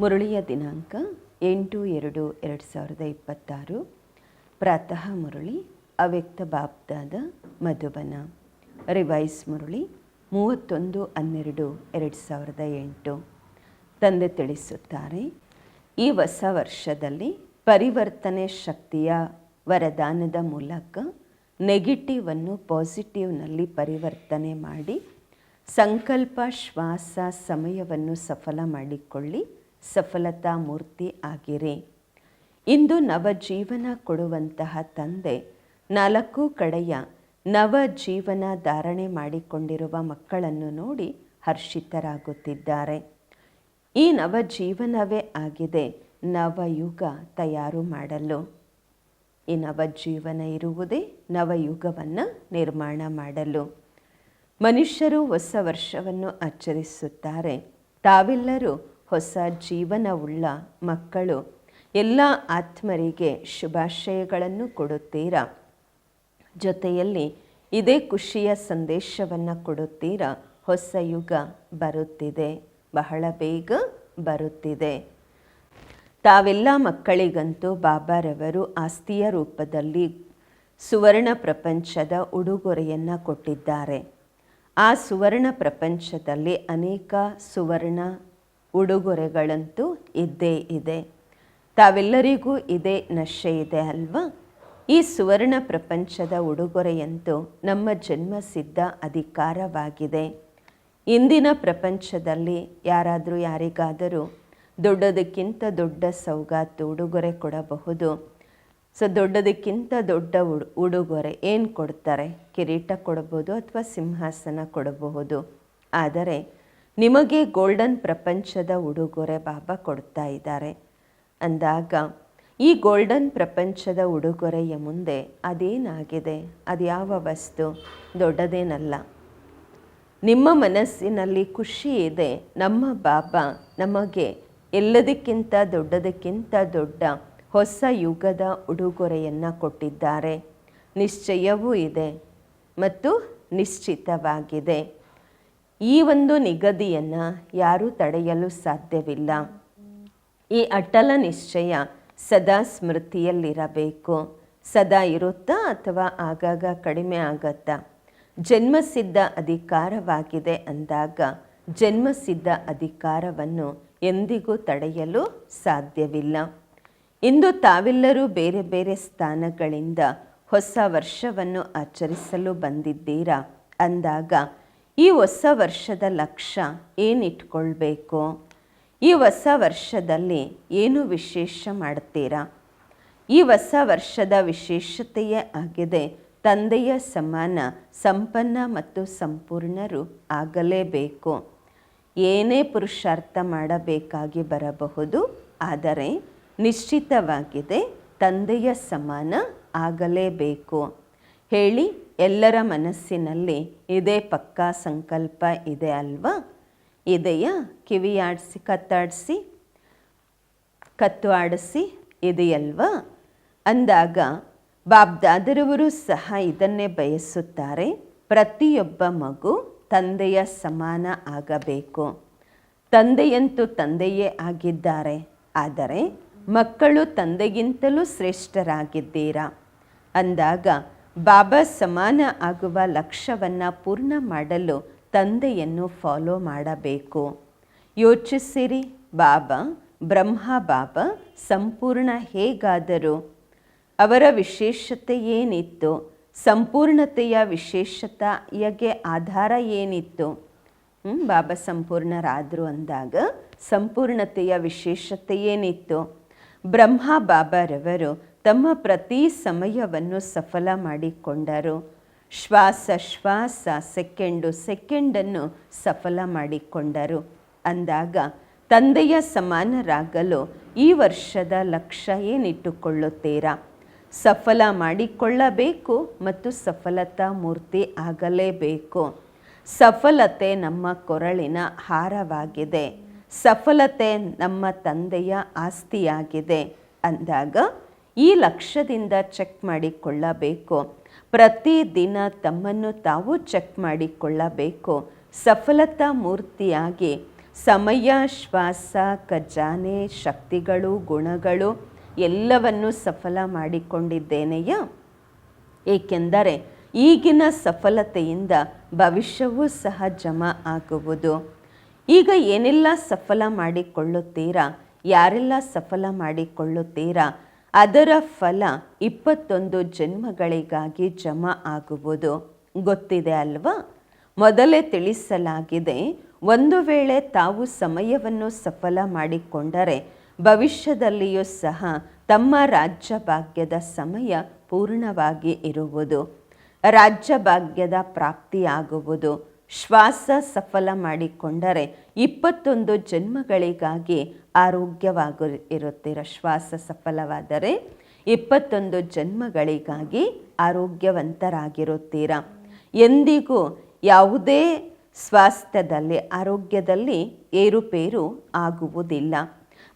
ಮುರಳಿಯ ದಿನಾಂಕ ಎಂಟು ಎರಡು ಎರಡು ಸಾವಿರದ ಇಪ್ಪತ್ತಾರು. ಪ್ರಾತಃ ಮುರಳಿ, ಅವ್ಯಕ್ತ ಬಾಬ್ದಾದ ಮಧುಬನ. ರಿವೈಸ್ ಮುರಳಿ, ಮೂವತ್ತೊಂದು ಹನ್ನೆರಡು ಎರಡು ಸಾವಿರದ ಎಂಟು. ತಂದೆ ತಿಳಿಸುತ್ತಾರೆ, ಈ ಹೊಸ ವರ್ಷದಲ್ಲಿ ಪರಿವರ್ತನೆ ಶಕ್ತಿಯ ವರದಾನದ ಮೂಲಕ ನೆಗೆಟಿವನ್ನು ಪಾಸಿಟಿವ್ನಲ್ಲಿ ಪರಿವರ್ತನೆ ಮಾಡಿ, ಸಂಕಲ್ಪ ಶ್ವಾಸ ಸಮಯವನ್ನು ಸಫಲ ಮಾಡಿಕೊಳ್ಳಿ. ಸಫಲತಾ ಮೂರ್ತಿ ಆಗಿರಿ. ಇಂದು ನವಜೀವನ ಕೊಡುವಂತಹ ತಂದೆ, ನಾಲ್ಕು ಕಡೆಯ ನವ ಜೀವನ ಧಾರಣೆ ಮಾಡಿಕೊಂಡಿರುವ ಮಕ್ಕಳನ್ನು ನೋಡಿ ಹರ್ಷಿತರಾಗುತ್ತಿದ್ದಾರೆ. ಈ ನವಜೀವನವೇ ಆಗಿದೆ ನವಯುಗ ತಯಾರು ಮಾಡಲು. ಈ ನವಜೀವನ ಇರುವುದೇ ನವಯುಗವನ್ನು ನಿರ್ಮಾಣ ಮಾಡಲು. ಮನುಷ್ಯರು ಹೊಸ ವರ್ಷವನ್ನು ಆಚರಿಸುತ್ತಾರೆ. ತಾವೆಲ್ಲರೂ ಹೊಸ ಜೀವನವುಳ್ಳ ಮಕ್ಕಳು ಎಲ್ಲ ಆತ್ಮರಿಗೆ ಶುಭಾಶಯಗಳನ್ನು ಕೊಡುತ್ತೀರಾ? ಜೊತೆಯಲ್ಲಿ ಇದೇ ಖುಷಿಯ ಸಂದೇಶವನ್ನು ಕೊಡುತ್ತೀರಾ? ಹೊಸ ಯುಗ ಬರುತ್ತಿದೆ, ಬಹಳ ಬೇಗ ಬರುತ್ತಿದೆ. ತಾವೆಲ್ಲ ಮಕ್ಕಳಿಗಂತೂ ಬಾಬಾರವರು ಆಸ್ತಿಯ ರೂಪದಲ್ಲಿ ಸುವರ್ಣ ಪ್ರಪಂಚದ ಉಡುಗೊರೆಯನ್ನು ಕೊಟ್ಟಿದ್ದಾರೆ. ಆ ಸುವರ್ಣ ಪ್ರಪಂಚದಲ್ಲಿ ಅನೇಕ ಸುವರ್ಣ ಉಡುಗೊರೆಗಳಂತೂ ಇದ್ದೇ ಇದೆ. ತಾವೆಲ್ಲರಿಗೂ ಇದೇ ನಶೆ ಇದೆ ಅಲ್ವಾ? ಈ ಸುವರ್ಣ ಪ್ರಪಂಚದ ಉಡುಗೊರೆಯಂತೂ ನಮ್ಮ ಜನ್ಮಸಿದ್ಧ ಅಧಿಕಾರವಾಗಿದೆ. ಇಂದಿನ ಪ್ರಪಂಚದಲ್ಲಿ ಯಾರಾದರೂ ಯಾರಿಗಾದರೂ ದೊಡ್ಡದಕ್ಕಿಂತ ದೊಡ್ಡ ಸೌಗಾತು ಉಡುಗೊರೆ ಕೊಡಬಹುದು. ಸೊ, ದೊಡ್ಡದಕ್ಕಿಂತ ದೊಡ್ಡ ಉಡು, ಉಡುಗೊರೆ ಏನು ಕೊಡ್ತಾರೆ? ಕಿರೀಟ ಕೊಡಬಹುದು ಅಥವಾ ಸಿಂಹಾಸನ ಕೊಡಬಹುದು. ಆದರೆ ನಿಮಗೆ ಗೋಲ್ಡನ್ ಪ್ರಪಂಚದ ಉಡುಗೊರೆ ಬಾಬಾ ಕೊಡ್ತಾ ಇದ್ದಾರೆ. ಅಂದಾಗ, ಈ ಗೋಲ್ಡನ್ ಪ್ರಪಂಚದ ಉಡುಗೊರೆಯ ಮುಂದೆ ಅದೇನಾಗಿದೆ? ಅದ್ಯಾವ ವಸ್ತು? ದೊಡ್ಡದೇನಲ್ಲ. ನಿಮ್ಮ ಮನಸ್ಸಿನಲ್ಲಿ ಖುಷಿ ಇದೆ. ನಮ್ಮ ಬಾಬಾ ನಮಗೆ ಎಲ್ಲದಕ್ಕಿಂತ ದೊಡ್ಡದಕ್ಕಿಂತ ದೊಡ್ಡ ಹೊಸ ಯುಗದ ಉಡುಗೊರೆಯನ್ನು ಕೊಟ್ಟಿದ್ದಾರೆ. ನಿಶ್ಚಯವೂ ಇದೆ ಮತ್ತು ನಿಶ್ಚಿತವಾಗಿದೆ. ಈ ಒಂದು ನಿಗದಿಯನ್ನು ಯಾರೂ ತಡೆಯಲು ಸಾಧ್ಯವಿಲ್ಲ. ಈ ಅಟಲ ನಿಶ್ಚಯ ಸದಾ ಸ್ಮೃತಿಯಲ್ಲಿರಬೇಕು. ಸದಾ ಇರುತ್ತಾ ಅಥವಾ ಆಗಾಗ ಕಡಿಮೆ ಆಗತ್ತಾ? ಜನ್ಮಸಿದ್ಧ ಅಧಿಕಾರವಾಗಿದೆ ಅಂದಾಗ ಜನ್ಮಸಿದ್ಧ ಅಧಿಕಾರವನ್ನು ಎಂದಿಗೂ ತಡೆಯಲು ಸಾಧ್ಯವಿಲ್ಲ. ಇಂದು ತಾವೆಲ್ಲರೂ ಬೇರೆ ಬೇರೆ ಸ್ಥಾನಗಳಿಂದ ಹೊಸ ವರ್ಷವನ್ನು ಆಚರಿಸಲು ಬಂದಿದ್ದೀರಾ? ಅಂದಾಗ ಈ ಹೊಸ ವರ್ಷದ ಲಕ್ಷ್ಯ ಏನಿಟ್ಕೊಳ್ಬೇಕು? ಈ ಹೊಸ ವರ್ಷದಲ್ಲಿ ಏನು ವಿಶೇಷ ಮಾಡ್ತೀರಾ? ಈ ಹೊಸ ವರ್ಷದ ವಿಶೇಷತೆಯೇ ಆಗಿದೆ, ತಂದೆಯ ಸಮಾನ, ಸಂಪನ್ನ ಮತ್ತು ಸಂಪೂರ್ಣರು ಆಗಲೇಬೇಕು. ಏನೇ ಪುರುಷಾರ್ಥ ಮಾಡಬೇಕಾಗಿ ಬರಬಹುದು, ಆದರೆ ನಿಶ್ಚಿತವಾಗಿದೆ ತಂದೆಯ ಸಮಾನ ಆಗಲೇಬೇಕು. ಹೇಳಿ ಎಲ್ಲರ ಮನಸ್ಸಿನಲ್ಲಿ ಇದೇ ಪಕ್ಕಾ ಸಂಕಲ್ಪ ಇದೆ ಅಲ್ವಾ? ಇದೆಯ? ಕಿವಿಯಾಡಿಸಿ ಕತ್ತಾಡಿಸಿ ಕತ್ತು ಆಡಿಸಿ ಇದೆಯಲ್ವಾ? ಅಂದಾಗ ಬಾಬ್ದಾದರವರು ಸಹ ಇದನ್ನೇ ಬಯಸುತ್ತಾರೆ. ಪ್ರತಿಯೊಬ್ಬ ಮಗು ತಂದೆಯ ಸಮಾನ ಆಗಬೇಕು. ತಂದೆಯಂತೂ ತಂದೆಯೇ ಆಗಿದ್ದಾರೆ. ಆದರೆ ಮಕ್ಕಳು ತಂದೆಗಿಂತಲೂ ಶ್ರೇಷ್ಠರಾಗಿದ್ದೀರಾ? ಅಂದಾಗ ಬಾಬಾ ಸಮಾನ ಆಗುವ ಲಕ್ಷ್ಯವನ್ನು ಪೂರ್ಣ ಮಾಡಲು ತಂದೆಯನ್ನು ಫಾಲೋ ಮಾಡಬೇಕು. ಯೋಚಿಸಿರಿ, ಬಾಬಾ, ಬ್ರಹ್ಮ ಬಾಬಾ, ಸಂಪೂರ್ಣ ಹೇಗಾದರು? ಅವರ ವಿಶೇಷತೆ ಏನಿತ್ತು? ಸಂಪೂರ್ಣತೆಯ ವಿಶೇಷತೆಯಗೆ ಆಧಾರ ಏನಿತ್ತು? ಬಾಬಾ ಸಂಪೂರ್ಣರಾದರು ಅಂದಾಗ ಸಂಪೂರ್ಣತೆಯ ವಿಶೇಷತೆ ಏನಿತ್ತು? ಬ್ರಹ್ಮ ಬಾಬಾರವರು ತಮ್ಮ ಪ್ರತಿ ಸಮಯವನ್ನು ಸಫಲ ಮಾಡಿಕೊಂಡರು. ಶ್ವಾಸ ಶ್ವಾಸ, ಸೆಕೆಂಡು, ಸೆಕೆಂಡನ್ನು ಸಫಲ ಮಾಡಿಕೊಂಡರು. ಅಂದಾಗ ತಂದೆಯ ಸಮಾನರಾಗಲು ಈ ವರ್ಷದ ಲಕ್ಷ್ಯ ಏನಿಟ್ಟುಕೊಳ್ಳುತ್ತೀರಾ? ಸಫಲ ಮಾಡಿಕೊಳ್ಳಬೇಕು ಮತ್ತು ಸಫಲತಾ ಮೂರ್ತಿ ಆಗಲೇಬೇಕು. ಸಫಲತೆ ನಮ್ಮ ಕೊರಳಿನ ಹಾರವಾಗಿದೆ. ಸಫಲತೆ ನಮ್ಮ ತಂದೆಯ ಆಸ್ತಿಯಾಗಿದೆ. ಅಂದಾಗ ಈ ಲಕ್ಷ್ಯದಿಂದ ಚೆಕ್ ಮಾಡಿಕೊಳ್ಳಬೇಕು. ಪ್ರತಿದಿನ ತಮ್ಮನ್ನು ತಾವು ಚೆಕ್ ಮಾಡಿಕೊಳ್ಳಬೇಕು. ಸಫಲತಾ ಮೂರ್ತಿಯಾಗಿ ಸಮಯ, ಶ್ವಾಸ, ಖಜಾನೆ, ಶಕ್ತಿಗಳು, ಗುಣಗಳು ಎಲ್ಲವನ್ನು ಸಫಲ ಮಾಡಿಕೊಂಡಿದ್ದೇನೆಯಾ? ಏಕೆಂದರೆ ಈಗಿನ ಸಫಲತೆಯಿಂದ ಭವಿಷ್ಯವೂ ಸಹ ಜಮಾ ಆಗುವುದು. ಈಗ ಏನೆಲ್ಲ ಸಫಲ ಮಾಡಿಕೊಳ್ಳುತ್ತೀರಾ? ಯಾರೆಲ್ಲ ಸಫಲ ಮಾಡಿಕೊಳ್ಳುತ್ತೀರಾ? ಅದರ ಫಲ ಇಪ್ಪತ್ತೊಂದು ಜನ್ಮಗಳಿಗಾಗಿ ಜಮಾ ಆಗುವುದು. ಗೊತ್ತಿದೆ ಅಲ್ವಾ? ಮೊದಲೇ ತಿಳಿಸಲಾಗಿದೆ, ಒಂದು ವೇಳೆ ತಾವು ಸಮಯವನ್ನು ಸಫಲ ಮಾಡಿಕೊಂಡರೆ, ಭವಿಷ್ಯದಲ್ಲಿಯೂ ಸಹ ತಮ್ಮ ರಾಜ್ಯ ಭಾಗ್ಯದ ಸಮಯ ಪೂರ್ಣವಾಗಿ ಇರುವುದು. ರಾಜ್ಯ ಭಾಗ್ಯದ ಪ್ರಾಪ್ತಿಯಾಗುವುದು. ಶ್ವಾಸ ಸಫಲ ಮಾಡಿಕೊಂಡರೆ ಇಪ್ಪತ್ತೊಂದು ಜನ್ಮಗಳಿಗಾಗಿ ಆರೋಗ್ಯವಾಗಿ ಇರುತ್ತೀರ ಶ್ವಾಸ ಸಫಲವಾದರೆ ಇಪ್ಪತ್ತೊಂದು ಜನ್ಮಗಳಿಗಾಗಿ ಆರೋಗ್ಯವಂತರಾಗಿರುತ್ತೀರ. ಎಂದಿಗೂ ಯಾವುದೇ ಸ್ವಾಸ್ಥ್ಯದಲ್ಲಿ, ಆರೋಗ್ಯದಲ್ಲಿ ಏರುಪೇರು ಆಗುವುದಿಲ್ಲ.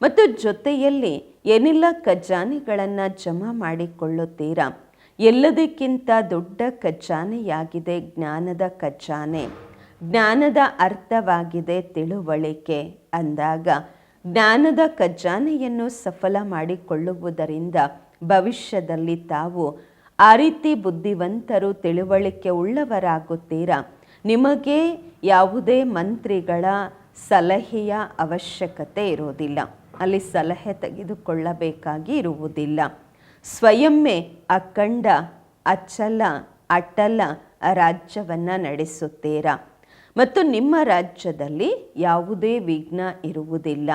ಮತ್ತು ಜೊತೆಯಲ್ಲಿ ಏನೆಲ್ಲ ಖಜಾನೆಗಳನ್ನು ಜಮಾ ಮಾಡಿಕೊಳ್ಳುತ್ತೀರಾ. ಎಲ್ಲದಕ್ಕಿಂತ ದೊಡ್ಡ ಖಜಾನೆಯಾಗಿದೆ ಜ್ಞಾನದ ಖಜಾನೆ. ಜ್ಞಾನದ ಅರ್ಥವಾಗಿದೆ ತಿಳುವಳಿಕೆ ಅಂದಾಗ ಜ್ಞಾನದ ಖಜಾನೆಯನ್ನು ಸಫಲ ಮಾಡಿಕೊಳ್ಳುವುದರಿಂದ ಭವಿಷ್ಯದಲ್ಲಿ ತಾವು ಆ ರೀತಿ ಬುದ್ಧಿವಂತರು ತಿಳುವಳಿಕೆ ಉಳ್ಳವರಾಗುತ್ತೀರಾ? ನಿಮಗೆ ಯಾವುದೇ ಮಂತ್ರಿಗಳ ಸಲಹೆಯ ಅವಶ್ಯಕತೆ ಇರುವುದಿಲ್ಲ. ಅಲ್ಲಿ ಸಲಹೆ ತೆಗೆದುಕೊಳ್ಳಬೇಕಾಗಿ ಇರುವುದಿಲ್ಲ. ಸ್ವಯಂವೇ ಅಖಂಡ, ಅಚಲ, ಅಟಲ ರಾಜ್ಯವನ್ನು ನಡೆಸುತ್ತೀರಾ? ಮತ್ತು ನಿಮ್ಮ ರಾಜ್ಯದಲ್ಲಿ ಯಾವುದೇ ವಿಘ್ನ ಇರುವುದಿಲ್ಲ.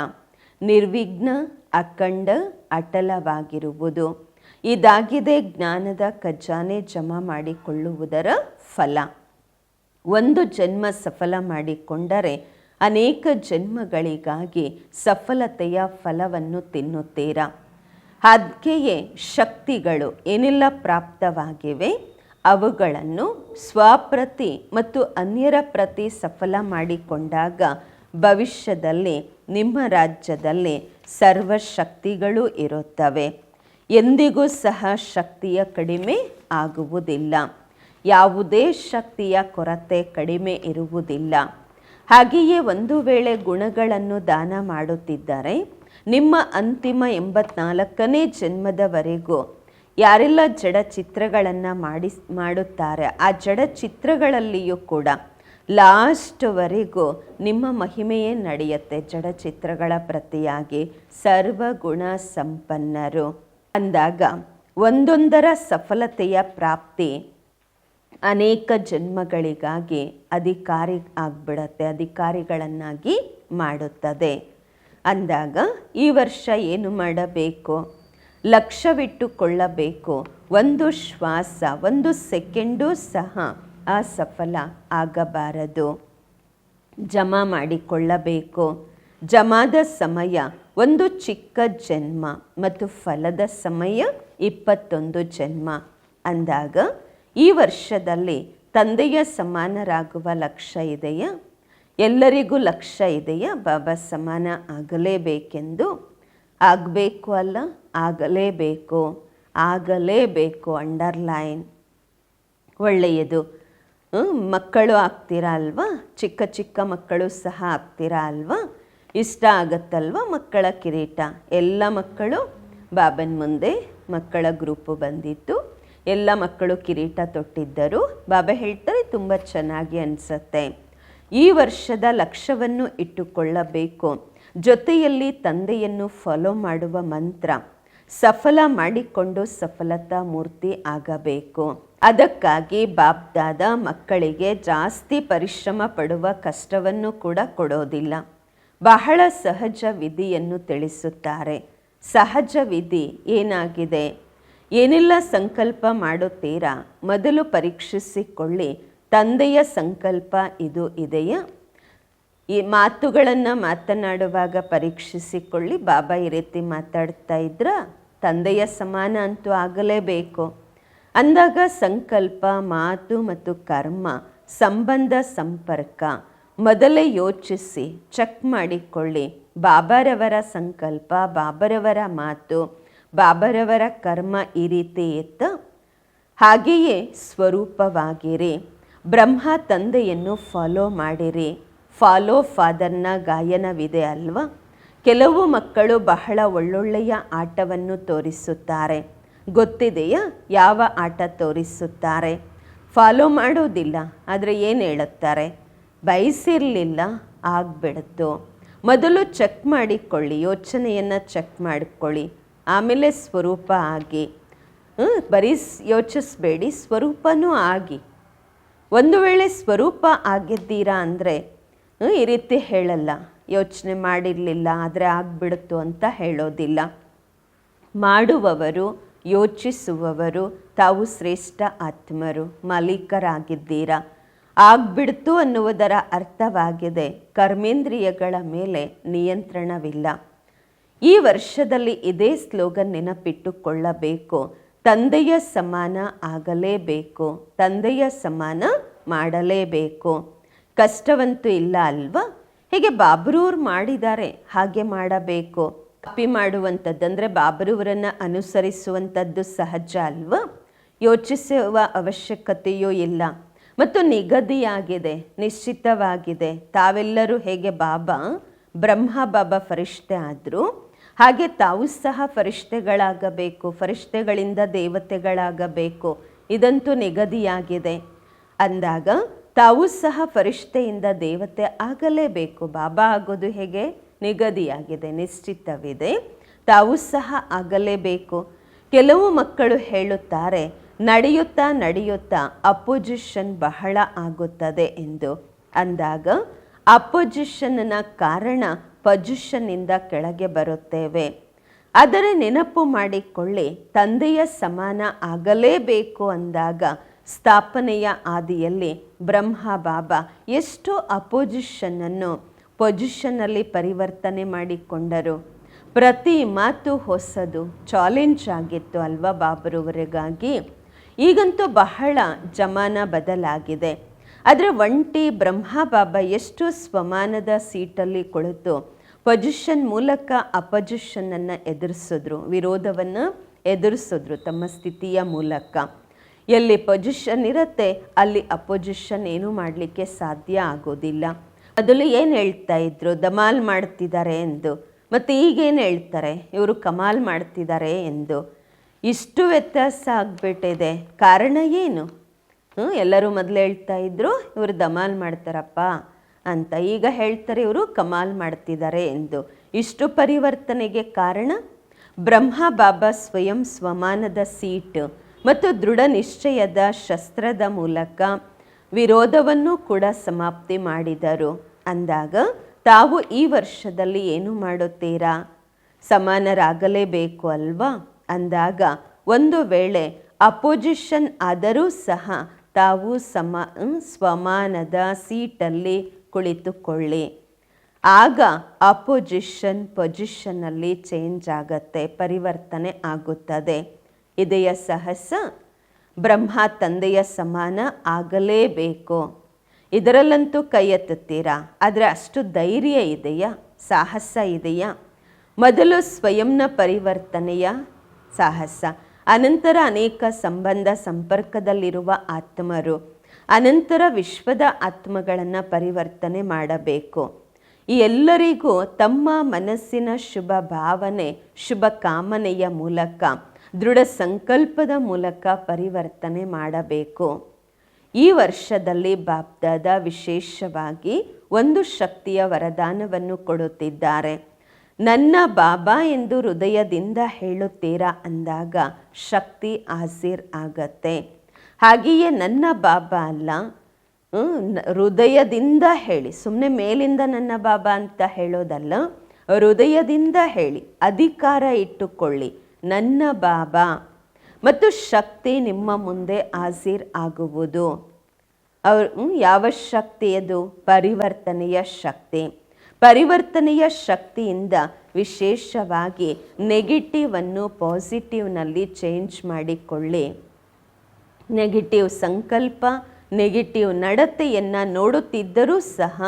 ನಿರ್ವಿಘ್ನ, ಅಖಂಡ, ಅಟಲವಾಗಿರುವುದು. ಇದಾಗಿದೆ ಜ್ಞಾನದ ಖಜಾನೆ ಜಮಾ ಮಾಡಿಕೊಳ್ಳುವುದರ ಫಲ. ಒಂದು ಜನ್ಮ ಸಫಲ ಮಾಡಿಕೊಂಡರೆ ಅನೇಕ ಜನ್ಮಗಳಿಗಾಗಿ ಸಫಲತೆಯ ಫಲವನ್ನು ತಿನ್ನುತ್ತೀರಾ? ಹಾಗೆಯೇ ಶಕ್ತಿಗಳು ಏನೆಲ್ಲ ಪ್ರಾಪ್ತವಾಗಿವೆ? ಅವುಗಳನ್ನು ಸ್ವಪ್ರತಿ ಮತ್ತು ಅನ್ಯರ ಪ್ರತಿ ಸಫಲ ಮಾಡಿಕೊಂಡಾಗ ಭವಿಷ್ಯದಲ್ಲಿ ನಿಮ್ಮ ರಾಜ್ಯದಲ್ಲಿ ಸರ್ವ ಶಕ್ತಿಗಳು ಇರುತ್ತವೆ. ಎಂದಿಗೂ ಸಹ ಶಕ್ತಿಯ ಕಡಿಮೆ ಆಗುವುದಿಲ್ಲ. ಯಾವುದೇ ಶಕ್ತಿಯ ಕೊರತೆ ಕಡಿಮೆ ಇರುವುದಿಲ್ಲ. ಹಾಗೆಯೇ ಒಂದು ವೇಳೆ ಗುಣಗಳನ್ನು ದಾನ ಮಾಡುತ್ತಿದ್ದರೆ ನಿಮ್ಮ ಅಂತಿಮ ಎಂಬತ್ನಾಲ್ಕನೇ ಜನ್ಮದವರೆಗೂ ಯಾರೆಲ್ಲ ಜಡ ಚಿತ್ರಗಳನ್ನು ಮಾಡಿಸ್, ಮಾಡುತ್ತಾರೆ, ಆ ಜಡ ಚಿತ್ರಗಳಲ್ಲಿಯೂ ಕೂಡ ಲಾಸ್ಟ್ವರೆಗೂ ನಿಮ್ಮ ಮಹಿಮೆಯೇ ನಡೆಯುತ್ತೆ. ಜಡ ಚಿತ್ರಗಳ ಪ್ರತಿಯಾಗಿ ಸರ್ವಗುಣ ಸಂಪನ್ನರು. ಅಂದಾಗ ಒಂದೊಂದರ ಸಫಲತೆಯ ಪ್ರಾಪ್ತಿ ಅನೇಕ ಜನ್ಮಗಳಿಗಾಗಿ ಅಧಿಕಾರಿ ಆಗ್ಬಿಡತ್ತೆ, ಅಧಿಕಾರಿಗಳನ್ನಾಗಿ ಮಾಡುತ್ತದೆ. ಅಂದಾಗ ಈ ವರ್ಷ ಏನು ಮಾಡಬೇಕು? ಲಕ್ಷ್ಯವಿಟ್ಟುಕೊಳ್ಳಬೇಕು. ಒಂದು ಶ್ವಾಸ, ಒಂದು ಸೆಕೆಂಡು ಸಹ ಅಸಫಲ ಆಗಬಾರದು. ಜಮಾ ಮಾಡಿಕೊಳ್ಳಬೇಕು. ಜಮಾದ ಸಮಯ ಒಂದು ಚಿಕ್ಕ ಜನ್ಮ ಮತ್ತು ಫಲದ ಸಮಯ ಇಪ್ಪತ್ತೊಂದು ಜನ್ಮ. ಅಂದಾಗ ಈ ವರ್ಷದಲ್ಲಿ ತಂದೆಯ ಸಮಾನರಾಗುವ ಲಕ್ಷ್ಯ ಇದೆಯಾ? ಎಲ್ಲರಿಗೂ ಲಕ್ಷ್ಯ ಇದೆಯಾ? ಬಾಬಾ ಸಮಾನ ಆಗಲೇಬೇಕೆಂದು? ಆಗಬೇಕು ಅಲ್ಲ? ಆಗಲೇಬೇಕು. ಆಗಲೇಬೇಕು ಅಂಡರ್ಲೈನ್. ಒಳ್ಳೆಯದು. ಮಕ್ಕಳು ಆಗ್ತೀರಾ ಅಲ್ವಾ? ಚಿಕ್ಕ ಚಿಕ್ಕ ಮಕ್ಕಳು ಸಹ ಆಗ್ತೀರಾ ಅಲ್ವಾ? ಇಷ್ಟ ಆಗತ್ತಲ್ವಾ ಮಕ್ಕಳ ಕಿರೀಟ? ಎಲ್ಲ ಮಕ್ಕಳು? ಬಾಬನ್ ಮುಂದೆ ಮಕ್ಕಳ ಗ್ರೂಪು ಬಂದಿತ್ತು. ಎಲ್ಲ ಮಕ್ಕಳು ಕಿರೀಟ ತೊಟ್ಟಿದ್ದರು. ಬಾಬಾ ಹೇಳ್ತಾರೆ, ತುಂಬ ಚೆನ್ನಾಗಿ ಅನಿಸತ್ತೆ. ಈ ವರ್ಷದ ಲಕ್ಷ್ಯವನ್ನು ಇಟ್ಟುಕೊಳ್ಳಬೇಕು. ಜೊತೆಯಲ್ಲಿ ತಂದೆಯನ್ನು ಫಾಲೋ ಮಾಡುವ ಮಂತ್ರ, ಸಫಲ ಮಾಡಿಕೊಂಡು ಸಫಲತಾ ಮೂರ್ತಿ ಆಗಬೇಕು. ಅದಕ್ಕಾಗಿ ಬಾಬ್ದಾದ ಮಕ್ಕಳಿಗೆ ಜಾಸ್ತಿ ಪರಿಶ್ರಮ ಪಡುವ ಕಷ್ಟವನ್ನು ಕೂಡ ಕೊಡೋದಿಲ್ಲ. ಬಹಳ ಸಹಜ ವಿಧಿಯನ್ನು ತಿಳಿಸುತ್ತಾರೆ. ಸಹಜ ವಿಧಿ ಏನಾಗಿದೆ? ಏನೆಲ್ಲ ಸಂಕಲ್ಪ ಮಾಡುತ್ತೀರಾ? ಮೊದಲು ಪರೀಕ್ಷಿಸಿಕೊಳ್ಳಿ. ತಂದೆಯ ಸಂಕಲ್ಪ ಇದು ಇದೆಯಾ? ಈ ಮಾತುಗಳನ್ನು ಮಾತನಾಡುವಾಗ ಪರೀಕ್ಷಿಸಿಕೊಳ್ಳಿ. ಬಾಬಾ ಈ ರೀತಿ ಮಾತಾಡ್ತಾ ಇದ್ರ, ತಂದೆಯ ಸಮಾನ ಅಂತೂ ಆಗಲೇಬೇಕು. ಅಂದಾಗ ಸಂಕಲ್ಪ, ಮಾತು ಮತ್ತು ಕರ್ಮ, ಸಂಬಂಧ, ಸಂಪರ್ಕ, ಮೊದಲೇ ಯೋಚಿಸಿ ಚೆಕ್ ಮಾಡಿಕೊಳ್ಳಿ. ಬಾಬಾರವರ ಸಂಕಲ್ಪ, ಬಾಬರವರ ಮಾತು, ಬಾಬರವರ ಕರ್ಮ ಈ ರೀತಿ ಇತ್ತ? ಹಾಗೆಯೇ ಸ್ವರೂಪವಾಗಿರಿ. ಬ್ರಹ್ಮ ತಂದೆಯನ್ನು ಫಾಲೋ ಮಾಡಿರಿ. ಫಾಲೋ ಫಾದರ್ನ ಗಾಯನವಿದೆ ಅಲ್ವಾ? ಕೆಲವು ಮಕ್ಕಳು ಬಹಳ ಒಳ್ಳೊಳ್ಳೆಯ ಆಟವನ್ನು ತೋರಿಸುತ್ತಾರೆ. ಗೊತ್ತಿದೆಯಾ? ಯಾವ ಆಟ ತೋರಿಸುತ್ತಾರೆ? ಫಾಲೋ ಮಾಡೋದಿಲ್ಲ ಆದರೆ ಏನು ಹೇಳುತ್ತಾರೆ? ಬಯಸಿರಲಿಲ್ಲ ಆಗ್ಬಿಡ್ತು. ಮೊದಲು ಚೆಕ್ ಮಾಡಿಕೊಳ್ಳಿ, ಯೋಚನೆಯನ್ನು ಚೆಕ್ ಮಾಡಿಕೊಳ್ಳಿ. ಆಮೇಲೆ ಸ್ವರೂಪ ಆಗಿ. ಬರೀ ಯೋಚಿಸ್ಬೇಡಿ, ಸ್ವರೂಪನೂ ಆಗಿ. ಒಂದು ವೇಳೆ ಸ್ವರೂಪ ಆಗಿದ್ದೀರಾ ಅಂದರೆ ಈ ರೀತಿ ಹೇಳಲ್ಲ. ಯೋಚನೆ ಮಾಡಿರಲಿಲ್ಲ, ಆದರೆ ಆಗ್ಬಿಡ್ತು ಅಂತ ಹೇಳೋದಿಲ್ಲ. ಮಾಡುವವರು, ಯೋಚಿಸುವವರು ತಾವು ಶ್ರೇಷ್ಠ ಆತ್ಮರು, ಮಾಲೀಕರಾಗಿದ್ದೀರಾ? ಆಗ್ಬಿಡ್ತು ಅನ್ನುವುದರ ಅರ್ಥವಾಗಿದೆ. ಕರ್ಮೇಂದ್ರಿಯಗಳ ಮೇಲೆ ನಿಯಂತ್ರಣವಿಲ್ಲ. ಈ ವರ್ಷದಲ್ಲಿ ಇದೇ ಸ್ಲೋಗನ್ ನೆನಪಿಟ್ಟುಕೊಳ್ಳಬೇಕು. ತಂದೆಯ ಸಮಾನ ಆಗಲೇಬೇಕು. ತಂದೆಯ ಸಮಾನ ಮಾಡಲೇಬೇಕು. ಕಷ್ಟವಂತೂ ಇಲ್ಲ ಅಲ್ವಾ? ಹೀಗೆ ಬಾಬ್ರೂರ್ ಮಾಡಿದ್ದಾರೆ, ಹಾಗೆ ಮಾಡಬೇಕು. ಕಾಪಿ ಮಾಡುವಂಥದ್ದು ಅಂದರೆ ಬಾಬ್ರೂರನ್ನು ಅನುಸರಿಸುವಂಥದ್ದು ಸಹಜ ಅಲ್ವಾ? ಯೋಚಿಸುವ ಅವಶ್ಯಕತೆಯೂ ಇಲ್ಲ. ಮತ್ತು ನಿಗದಿಯಾಗಿದೆ, ನಿಶ್ಚಿತವಾಗಿದೆ. ತಾವೆಲ್ಲರೂ ಹೇಗೆ ಬಾಬಾ, ಬ್ರಹ್ಮ ಬಾಬಾ ಫರಿಷ್ಠೆ ಆದರೂ ಹಾಗೆ ತಾವು ಸಹ ಫರಿಷ್ಠೆಗಳಾಗಬೇಕು ಫರಿಷ್ಠೆಗಳಿಂದ ದೇವತೆಗಳಾಗಬೇಕು. ಇದಂತೂ ನಿಗದಿಯಾಗಿದೆ. ಅಂದಾಗ ತಾವು ಸಹ ಫರಿಷ್ಠೆಯಿಂದ ದೇವತೆ ಆಗಲೇಬೇಕು. ಬಾಬಾ ಆಗೋದು ಹೇಗೆ? ನಿಗದಿಯಾಗಿದೆ, ನಿಶ್ಚಿತವಿದೆ. ತಾವು ಸಹ ಆಗಲೇಬೇಕು. ಕೆಲವು ಮಕ್ಕಳು ಹೇಳುತ್ತಾರೆ, ನಡೆಯುತ್ತಾ ನಡೆಯುತ್ತಾ ಅಪೋಜಿಷನ್ ಬಹಳ ಆಗುತ್ತದೆ ಎಂದು. ಅಂದಾಗ ಅಪೋಜಿಷನ್ನ ಕಾರಣ ಪೊಸಿಷನ್ನಿಂದ ಕೆಳಗೆ ಬರುತ್ತೇವೆ. ಆದರೆ ನೆನಪು ಮಾಡಿಕೊಳ್ಳಿ, ತಂದೆಯ ಸಮಾನ ಆಗಲೇಬೇಕು ಅಂದಾಗ ಸ್ಥಾಪನೆಯ ಆದಿಯಲ್ಲಿ ಬ್ರಹ್ಮ ಬಾಬಾ ಎಷ್ಟು ಅಪೋಸಿಷನ್ನನ್ನು ಪೊಜಿಷನ್ನಲ್ಲಿ ಪರಿವರ್ತನೆ ಮಾಡಿಕೊಂಡರು. ಪ್ರತಿ ಮಾತು ಹೊಸದು, ಚಾಲೆಂಜ್ ಆಗಿತ್ತು ಅಲ್ವಾ ಬಾಬರವರಿಗಾಗಿ. ಈಗಂತೂ ಬಹಳ ಜಮಾನ ಬದಲಾಗಿದೆ. ಆದರೆ ಒಂಟಿ ಬ್ರಹ್ಮ ಬಾಬಾ ಎಷ್ಟು ಸ್ವಮಾನದ ಸೀಟಲ್ಲಿ ಕುಳಿತು ಪೊಸಿಷನ್ ಮೂಲಕ ಅಪೊಸಿಷನ್ನನ್ನು ಎದುರಿಸಿದ್ರು, ವಿರೋಧವನ್ನು ಎದುರಿಸಿದ್ರು ತಮ್ಮ ಸ್ಥಿತಿಯ ಮೂಲಕ. ಎಲ್ಲಿ ಪೊಜಿಷನ್ ಇರುತ್ತೆ, ಅಲ್ಲಿ ಅಪೊಜಿಷನ್ ಏನೂ ಮಾಡಲಿಕ್ಕೆ ಸಾಧ್ಯ ಆಗೋದಿಲ್ಲ. ಮೊದಲು ಏನು ಹೇಳ್ತಾ ಇದ್ರು? ದಮಾಲ್ ಮಾಡ್ತಿದ್ದಾರೆ ಎಂದು. ಮತ್ತು ಈಗೇನು ಹೇಳ್ತಾರೆ? ಇವರು ಕಮಾಲ್ ಮಾಡ್ತಿದ್ದಾರೆ ಎಂದು. ಇಷ್ಟು ವ್ಯತ್ಯಾಸ ಆಗಿಬಿಟ್ಟಿದೆ. ಕಾರಣ ಏನು? ಎಲ್ಲರೂ ಮೊದಲು ಹೇಳ್ತಾ ಇದ್ರು, ಇವರು ದಮಾಲ್ ಮಾಡ್ತಾರಪ್ಪ. ಅಂತ ಈಗ ಹೇಳ್ತಾರೆ ಇವರು, ಕಮಾಲ್ ಮಾಡ್ತಿದ್ದಾರೆ ಎಂದು. ಇಷ್ಟು ಪರಿವರ್ತನೆಗೆ ಕಾರಣ, ಬ್ರಹ್ಮ ಬಾಬಾ ಸ್ವಯಂ ಸ್ವಮಾನದ ಸೀಟ್ ಮತ್ತು ದೃಢ ನಿಶ್ಚಯದ ಶಸ್ತ್ರದ ಮೂಲಕ ವಿರೋಧವನ್ನು ಕೂಡ ಸಮಾಪ್ತಿ ಮಾಡಿದರು. ಅಂದಾಗ, ತಾವು ಈ ವರ್ಷದಲ್ಲಿ ಏನು ಮಾಡುತ್ತೀರಾ? ಸಮಾನರಾಗಲೇಬೇಕು ಅಲ್ವಾ? ಅಂದಾಗ, ಒಂದು ವೇಳೆ ಅಪೋಸಿಷನ್ ಆದರೂ ಸಹ ತಾವು ಸಮ ಸ್ವಮಾನದ ಸೀಟಲ್ಲಿ ಕುಳಿತುಕೊಳ್ಳಿ. ಆಗ ಅಪೊಜಿಷನ್ ಪೊಸಿಷನ್ನಲ್ಲಿ ಚೇಂಜ್ ಆಗತ್ತೆ, ಪರಿವರ್ತನೆ ಆಗುತ್ತದೆ. ಇದೆಯ ಸಹಸ ಬ್ರಹ್ಮ ತಂದೆಯ ಸಮಾನ ಆಗಲೇಬೇಕು. ಇದರಲ್ಲಂತೂ ಕೈ ಎತ್ತುತ್ತೀರಾ? ಆದರೆ ಅಷ್ಟು ಧೈರ್ಯ ಇದೆಯಾ? ಸಾಹಸ ಇದೆಯಾ? ಮೊದಲು ಸ್ವಯಂನ ಪರಿವರ್ತನೆಯ ಸಾಹಸ, ಅನಂತರ ಅನೇಕ ಸಂಬಂಧ ಸಂಪರ್ಕದಲ್ಲಿರುವ ಆತ್ಮರು. ಅನಂತರ ವಿಶ್ವದ ಆತ್ಮಗಳನ್ನು ಪರಿವರ್ತನೆ ಮಾಡಬೇಕು. ಈ ಎಲ್ಲರಿಗೂ ತಮ್ಮ ಮನಸ್ಸಿನ ಶುಭ ಭಾವನೆ, ಶುಭ ಕಾಮನೆಯ ಮೂಲಕ, ದೃಢ ಸಂಕಲ್ಪದ ಮೂಲಕ ಪರಿವರ್ತನೆ ಮಾಡಬೇಕು. ಈ ವರ್ಷದಲ್ಲಿ ಬಾಬ್ದಾದ ವಿಶೇಷವಾಗಿ ಒಂದು ಶಕ್ತಿಯ ವರದಾನವನ್ನು ಕೊಡುತ್ತಿದ್ದಾರೆ. ನನ್ನ ಬಾಬಾ ಎಂದು ಹೃದಯದಿಂದ ಹೇಳುತ್ತೀರಾ ಅಂದಾಗ ಶಕ್ತಿ ಹಾಸಿರ್ ಆಗತ್ತೆ. ಹಾಗೆಯೇ ನನ್ನ ಬಾಬಾ ಅಲ್ಲ ಹೃದಯದಿಂದ ಹೇಳಿ ಸುಮ್ಮನೆ ಮೇಲಿಂದ ನನ್ನ ಬಾಬಾ ಅಂತ ಹೇಳೋದಲ್ಲ, ಹೃದಯದಿಂದ ಹೇಳಿ, ಅಧಿಕಾರ ಇಟ್ಟುಕೊಳ್ಳಿ, ನನ್ನ ಬಾಬಾ. ಮತ್ತು ಶಕ್ತಿ ನಿಮ್ಮ ಮುಂದೆ ಹಾಜೀರ್ ಆಗುವುದು. ಅವರು ಯಾವ ಶಕ್ತಿಯದು ಪರಿವರ್ತನೆಯ ಶಕ್ತಿ. ಪರಿವರ್ತನೆಯ ಶಕ್ತಿಯಿಂದ ವಿಶೇಷವಾಗಿ ನೆಗೆಟಿವನ್ನು ಪಾಸಿಟಿವ್ನಲ್ಲಿ ಚೇಂಜ್ ಮಾಡಿಕೊಳ್ಳಿ. ನೆಗೆಟಿವ್ ಸಂಕಲ್ಪ ನೆಗೆಟಿವ್ ನಡತೆಯನ್ನು ನೋಡುತ್ತಿದ್ದರೂ ಸಹ